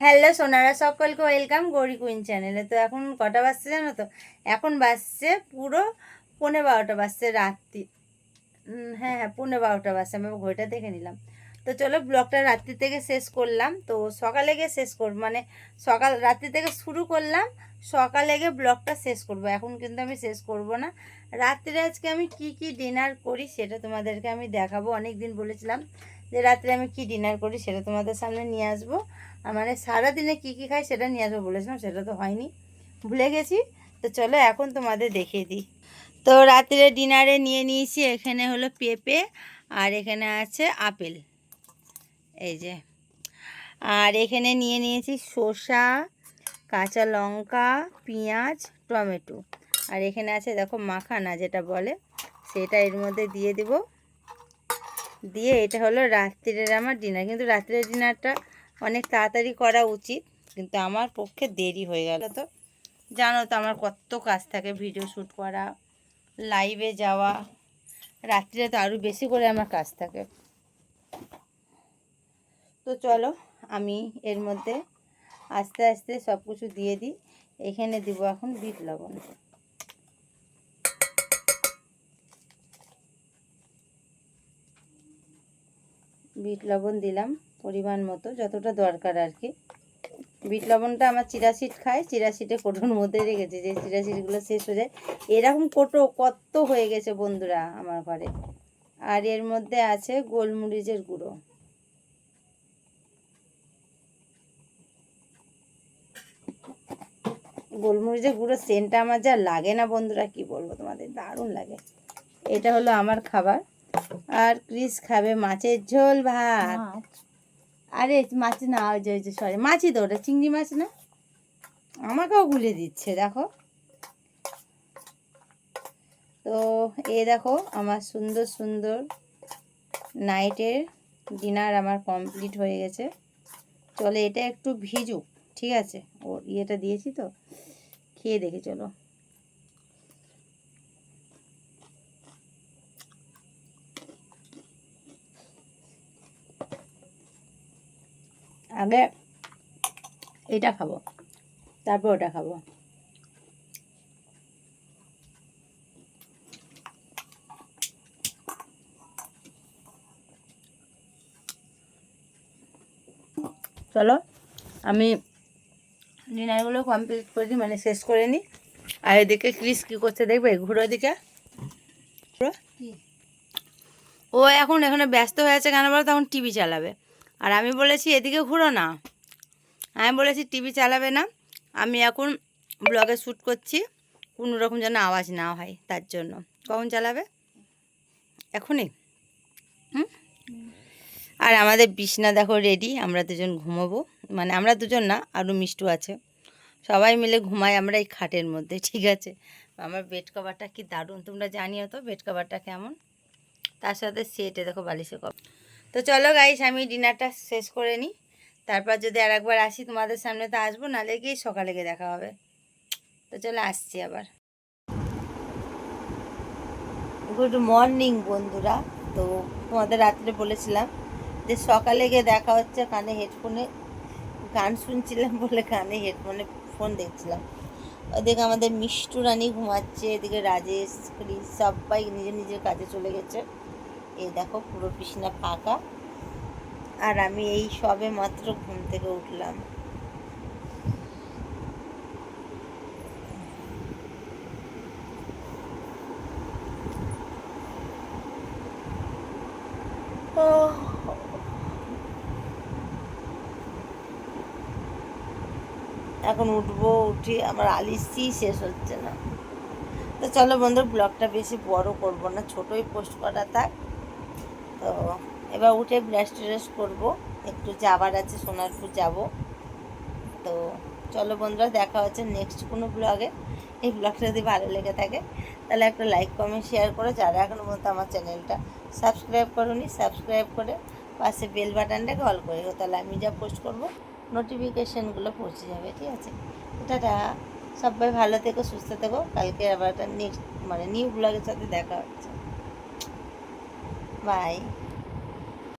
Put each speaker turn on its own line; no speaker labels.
Hello Sonara, সকলকে welcome Gauri queen চ্যানেলে। তো এখন কটা বাজছে জানো তো? এখন বাজছে পুরো পৌনে বারোটা বাজছে রাত্রি। হ্যাঁ হ্যাঁ পৌনে বারোটা বাজছে, আমি ঘড়িটা দেখে নিলাম। তো চলো ব্লগটা রাত্রি থেকে শেষ করলাম। তো সকালে গিয়ে শেষ করব মানে সকাল, রাত্রি থেকে শুরু করলাম, সকালে গিয়ে ব্লগটা শেষ করব। এখন কিন্তু আমি শেষ করব না। রাত্রে আজকে আমি কি কি ডিনার করি সেটা তোমাদেরকে আমি দেখাবো। অনেক দিন বলেছিলাম যে রাত্রে আমি কি ডিনার করি সেটা তোমাদের সামনে নিয়ে আসব। মানে সারাদিনে কী কী খাই সেটা নিয়ে আসব বলেছিলাম, সেটা তো হয়নি। ভুলে গেছি। তো চলো এখন তোমাদের দেখিয়ে দিই। তো রাত্রে ডিনারে নিয়ে নিয়েছি, এখানে হলো পেঁপে আর এখানে আছে আপেল। এই যে। আর এখানে নিয়ে নিয়েছি শসা কাঁচা লঙ্কা, পেঁয়াজ, টমেটো। আর এখানে আছে দেখো মাখানা যেটা বলে, সেটা এর মধ্যে দিয়ে দেব। দিয়ে এটা হলো রাত্রির আমার ডিনার কিন্তু রাত্রের ডিনারটা অনেক তাড়াতাড়ি করা উচিত, কিন্তু আমার পক্ষে দেরি হয়ে গেল। তো জানো তো আমার কত কাজ থাকে ভিডিও শ্যুট করা লাইভে যাওয়া, রাত্রিরে তো আরও বেশি করে আমার কাজ থাকে। তো চলো, আমি এর মধ্যে আস্তে আস্তে সব কিছু দিয়ে দিই। এখানে দিব এখন বিট লবণ। বিট লবণ দিলাম, পরিমাণ মতো, যতটা দরকার আর কি। বিট লবণটা আমার চিরাশিট খায় চিরাশিটে কোটোর মধ্যে রেখেছি, যে চিরাশিটগুলো শেষ হয়ে যায়। এরকম কোটো কত হয়ে গেছে বন্ধুরা আমার ঘরে। আর এর মধ্যে আছে গোলমরিচের গুঁড়ো। গোলমরিচের গুঁড়ো সেন্টটা আমার যা লাগে না বন্ধুরা, কি বলব তোমাদের? দারুণ লাগে। এটা হলো আমার খাবার। আর ক্রিস খাবে মাছের ঝোল ভাত। আরে মাছ না ওই যে ওই যে সরি মাছই তো ওটা চিংড়ি মাছ না? আমাকেও গুলে দিচ্ছে দেখো। তো এ দেখো আমার সুন্দর সুন্দর নাইটের ডিনার আমার কমপ্লিট হয়ে গেছে। চলে এটা একটু ভিজুক ঠিক আছে? ওর ইয়েটা দিয়েছি তো খেয়ে দেখে চলো। আগে এটা খাব। তারপর ওটা খাব। চলো, আমি ডিনারগুলো কমপ্লিট করে দিই মানে শেষ করে নিই। আর এদিকে ক্রিস কী করছে দেখবে? ঘুরো দিকে ও এখন এখানে ব্যস্ত হয়ে আছে কেন বলো? তখন টিভি চালাবে। আর আমি বলেছি, এদিকে ঘুরো না। আমি বলেছি, টিভি চালাবে না। আমি এখন ব্লগে শ্যুট করছি, কোনো রকম যেন আওয়াজ না হয় তার জন্য। কখন চালাবে? এখনই। হুম? আর আমাদের বিছনা দেখো রেডি আমরা দুজন ঘুমোবো। মানে আমরা দুজন না, আরও মিষ্টু আছে। সবাই মিলে ঘুমাই আমরা এই খাটের মধ্যে, ঠিক আছে? আমার বেড কভারটা কি দারুণ, তোমরা জানিও তো বেড কভারটা কেমন? তার সাথে সেটে দেখো বালিশে কভার তো চলো গাইস আমি ডিনারটা শেষ করে নিই। তারপর যদি আর একবার আসি তোমাদের সামনে তো আসব, নাহলে গিয়ে সকালে গিয়ে দেখা হবে। তো চলো আসছি আবার। গুড মর্নিং বন্ধুরা। তো তোমাদের রাত্রে বলেছিলাম যে সকালে গিয়ে দেখা হচ্ছে কানে হেডফোনে গান শুনছিলাম বলে কানে হেডফোনে ফোন দেখছিলাম। ওদিকে আমাদের মিষ্টু রানী ঘুমাচ্ছে, এদিকে রাজেশ সবাই নিজের নিজের কাজে চলে গেছে। এই দেখো পুরো বিছনা ফাঁকা। আর আমি এই সবে মাত্র ঘুম থেকে উঠলাম। এখন উঠবো, উঠি আমার আলিসি শেষ হচ্ছে না। তো চলো বন্ধু, ব্লগটা বেশি বড় করব না, ছোটই পোস্ট করা থাক। তো এবার উঠে ব্রাশ ট্রাশ করব। একটু যাবার আছে, সোনারপুর যাব। তো চলো বন্ধুরা, দেখা হচ্ছে নেক্সট কোনো ব্লগে এই ব্লগটা যদি ভালো লেগে থাকে, তাহলে একটা লাইক কমেন্ট শেয়ার করো। যারা এখনও পর্যন্ত আমার চ্যানেলটা সাবস্ক্রাইব করোনি সাবস্ক্রাইব করে পাশে বেল বাটনটাকে অল করে তাহলে আমি যা পোস্ট করব নোটিফিকেশানগুলো পৌঁছে যাবে, ঠিক আছে? টাটা। সবাই ভালো থেকো, সুস্থ থেকো। কালকে আবার একটা নেক্সট মানে নিউ ব্লগের সাথে দেখা হচ্ছে। 拜。